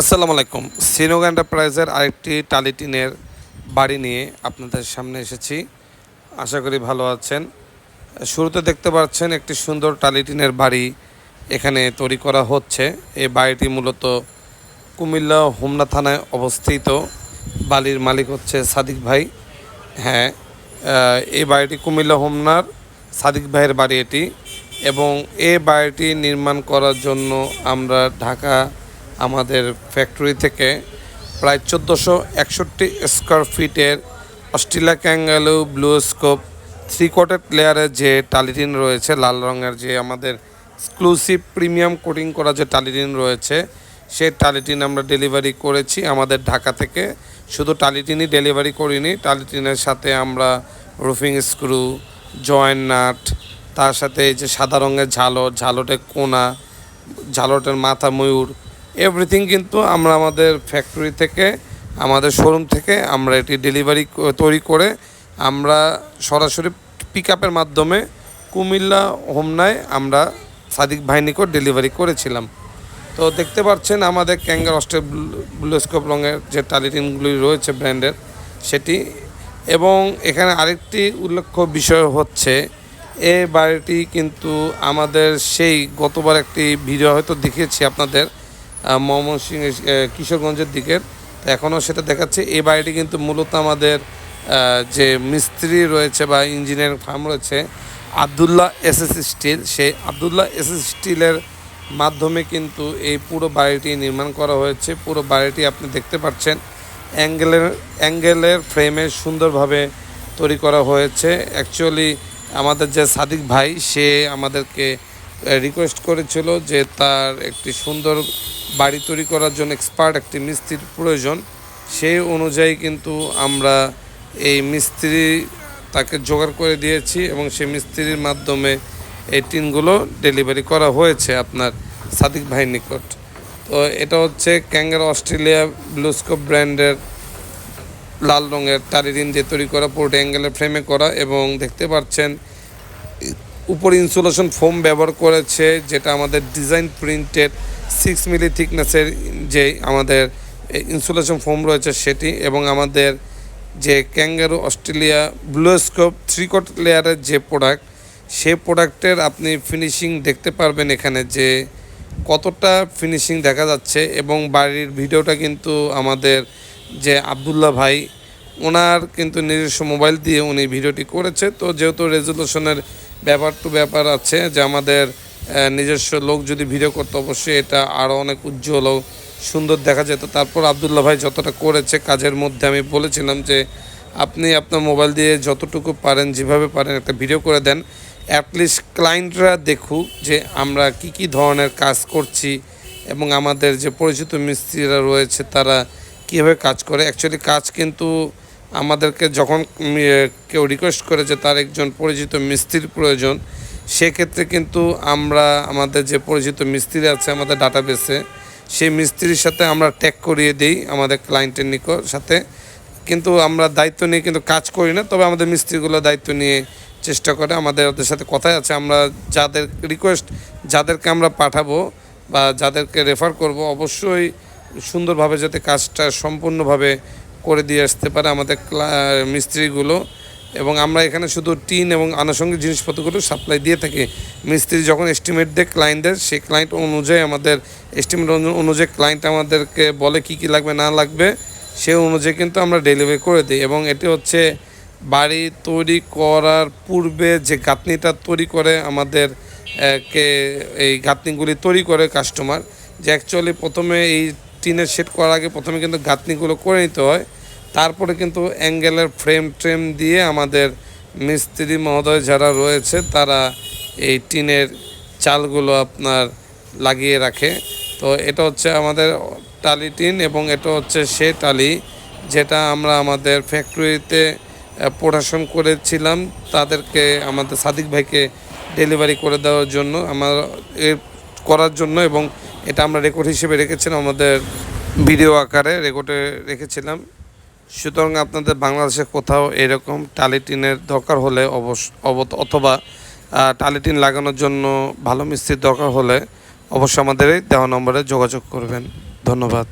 আসসালামু আলাইকুম। সিনোগ এন্টারপ্রাইজের আরেকটি টালিটিনের বাড়ি নিয়ে আপনাদের সামনে এসেছি। আশা করি ভালো আছেন। শুরুতে দেখতে পাচ্ছেন একটি সুন্দর টালিটিনের বাড়ি এখানে তৈরি করা হচ্ছে। এই বাড়িটি মূলত কুমিল্লা হোমনা থানায় অবস্থিত। বালির মালিক হচ্ছে সাদিক ভাই। হ্যাঁ এই বাড়িটি কুমিল্লা হোমনার সাদিক ভাইয়ের বাড়ি এটি। এবং এই বাড়িটি নির্মাণ করার জন্য আমরা ঢাকা আমাদের ফ্যাক্টরি থেকে প্রায় চোদ্দোশো একষট্টি স্কোয়ার ফিটের Australia kangaroo BlueScope three coated লেয়ারের যে টালিটিন রয়েছে, লাল রঙের যে আমাদের এক্সক্লুসিভ প্রিমিয়াম কোটিং করা যে টালিটিন রয়েছে, সেই টালিটিন আমরা ডেলিভারি করেছি। আমাদের ঢাকা থেকে শুধু টালিটিনই ডেলিভারি করিনি, টালিটিনের সাথে আমরা রুফিং স্ক্রু জয়েন্ট নাট তার সাথে এই যে সাদা রঙের ঝালর ঝালটের কোনা, ঝালটের মাথা ময়ূর এভরিথিং কিন্তু আমরা আমাদের ফ্যাক্টরি থেকে, আমাদের শোরুম থেকে আমরা এটি ডেলিভারি তৈরি করে আমরা সরাসরি পিক আপের মাধ্যমে কুমিল্লা হোমনায় আমরা সাদিক ভাই ডেলিভারি করেছিলাম। তো দেখতে পাচ্ছেন আমাদের ক্যাঙ্গার অস্ট্রেল ব্লুস্কোপ রঙের যে টালিটিনগুলি রয়েছে ব্র্যান্ডের সেটি এবং এখানে আরেকটি উল্লেখ্য বিষয় হচ্ছে এই বাড়িটি কিন্তু আমাদের সেই গতবার একটি ভিডিও হয়তো দেখিয়েছি আপনাদের ময়মনসিংহ কিশোরগঞ্জের দিকের তো এখনও সেটা দেখাচ্ছে। এই বাড়িটি কিন্তু মূলত আমাদের যে মিস্ত্রি রয়েছে বা ইঞ্জিনিয়ারিং ফার্ম রয়েছে, আবদুল্লাহ এস এস স্টিল। সেই আবদুল্লাহ এস এস স্টিলের মাধ্যমে কিন্তু এই পুরো বাড়িটি নির্মাণ করা হয়েছে। পুরো বাড়িটি আপনি দেখতে পাচ্ছেন। অ্যাঙ্গেলের অ্যাঙ্গেলের ফ্রেমে সুন্দরভাবে তৈরি করা হয়েছে। অ্যাকচুয়ালি আমাদের যে সাদিক ভাই, সে আমাদেরকে রিকোয়েস্ট করেছিল যে তার একটি সুন্দর বাড়ি তৈরি করার জন্য এক্সপার্ট একটি মিস্ত্রির প্রয়োজন। সেই অনুযায়ী কিন্তু আমরা এই মিস্ত্রি তাকে জোগাড় করে দিয়েছি এবং সেই মিস্ত্রির মাধ্যমে এই টিনগুলো ডেলিভারি করা হয়েছে আপনার সাদিক ভাইয়ের নিকট। তো এটা হচ্ছে ক্যাঙ্গার অস্ট্রেলিয়া ব্লুস্কোপ ব্র্যান্ডের লাল রঙের টারিরিন দিয়ে তৈরি করা, পোর্ট অ্যাঙ্গেলের ফ্রেমে করা এবং দেখতে পাচ্ছেন উপর ইনসুলেশন ফোম ব্যবহার করেছে, যেটা আমাদের ডিজাইন প্রিন্টেড সিক্স মিলি থিকনেসের যে আমাদের ইনসুলেশন ফোম রয়েছে সেটি এবং আমাদের যে kangaroo Australia BlueScope three coat লেয়ারের যে প্রোডাক্ট সেই প্রোডাক্টের আপনি ফিনিশিং দেখতে পারবেন এখানে যে কতটা ফিনিশিং দেখা যাচ্ছে এবং বাড়ির ভিডিওটা কিন্তু আমাদের যে আবদুল্লাহ ভাই, ওনার কিন্তু নিজস্ব মোবাইল দিয়ে উনি ভিডিওটি করেছে। তো যেহেতু রেজলিউশনের ব্যাপার টু ব্যাপার আছে যে আমাদের নিজস্ব লোক যদি ভিডিও করতো, অবশ্যই এটা আরও অনেক উজ্জ্বল ও সুন্দর দেখা যেত। তারপর আবদুল্লাহ ভাই যতটা করেছে, কাজের মধ্যে আমি বলেছিলাম যে আপনি আপনার মোবাইল দিয়ে যতটুকু পারেন, যেভাবে পারেন একটা ভিডিও করে দেন। অ্যাটলিস্ট ক্লায়েন্টরা দেখুক যে আমরা কি কি ধরনের কাজ করছি এবং আমাদের যে পরিচিত মিস্ত্রিরা রয়েছে, তারা কীভাবে কাজ করে। অ্যাকচুয়ালি কাজ কিন্তু আমাদেরকে যখন কেউ রিকোয়েস্ট করে যে তার একজন পরিচিত মিস্ত্রির প্রয়োজন, সেক্ষেত্রে কিন্তু আমরা আমাদের যে পরিচিত মিস্ত্রি আছে আমাদের ডাটাবেসে সেই মিস্ত্রির সাথে আমরা ট্যাগ করিয়ে দিই আমাদের ক্লায়েন্টের নিকট সাথে। কিন্তু আমরা দায়িত্ব নিয়ে কিন্তু কাজ করি না, তবে আমাদের মিস্ত্রিগুলো দায়িত্ব নিয়ে চেষ্টা করে আমাদের ওদের সাথে কথাই আছে। আমরা যাদের রিকোয়েস্ট যাদেরকে আমরা পাঠাবো বা যাদেরকে রেফার করব, অবশ্যই সুন্দরভাবে যাতে কাজটা সম্পূর্ণভাবে করে দিয়ে আসতে পারে আমাদের মিস্ত্রিগুলো। এবং আমরা এখানে শুধু টিন এবং আনুষঙ্গিক জিনিসপত্রগুলো সাপ্লাই দিয়ে থাকি। মিস্ত্রি যখন এস্টিমেট দেয় ক্লায়েন্টদের সেই ক্লায়েন্ট অনুযায়ী আমাদের এস্টিমেট অনুযায়ী ক্লায়েন্ট আমাদেরকে বলে কি কি লাগবে, না লাগবে সে অনুযায়ী কিন্তু আমরা ডেলিভারি করে দিই। এবং এটি হচ্ছে বাড়ি তৈরি করার পূর্বে যে গাঁথনিটা তৈরি করে আমাদের কে, এই গাঁথনিগুলি তৈরি করে কাস্টমার যে অ্যাকচুয়ালি প্রথমে এই টিনের সেট করার আগে প্রথমে কিন্তু গাঁথনিগুলো করে নিতে হয়। তারপরে কিন্তু অ্যাঙ্গেলের ফ্রেম ট্রেম দিয়ে আমাদের মিস্ত্রি মহোদয় যারা রয়েছে, তারা এই টিনের চালগুলো আপনার লাগিয়ে রাখে। তো এটা হচ্ছে আমাদের টালি টিন এবং এটা হচ্ছে সে টালি, যেটা আমরা আমাদের ফ্যাক্টরিতে প্রোডাকশন করেছিলাম। তাদেরকে আমাদের সাদিক ভাইকে ডেলিভারি করে দেওয়ার জন্য, আমার এর করার জন্য এবং এটা আমরা রেকর্ড হিসেবে রেখেছিলাম, আমাদের ভিডিও আকারে রেকর্ডে রেখেছিলাম। সুতরাং আপনাদের বাংলাদেশে কোথাও এরকম টালিটিনের দরকার হলে অবশ্য অব- অথবা টালিটিন লাগানোর জন্য ভালো মিস্ত্রির দরকার হলে অবশ্যই আমাদের এই দেওয়া নম্বরে যোগাযোগ করবেন। ধন্যবাদ।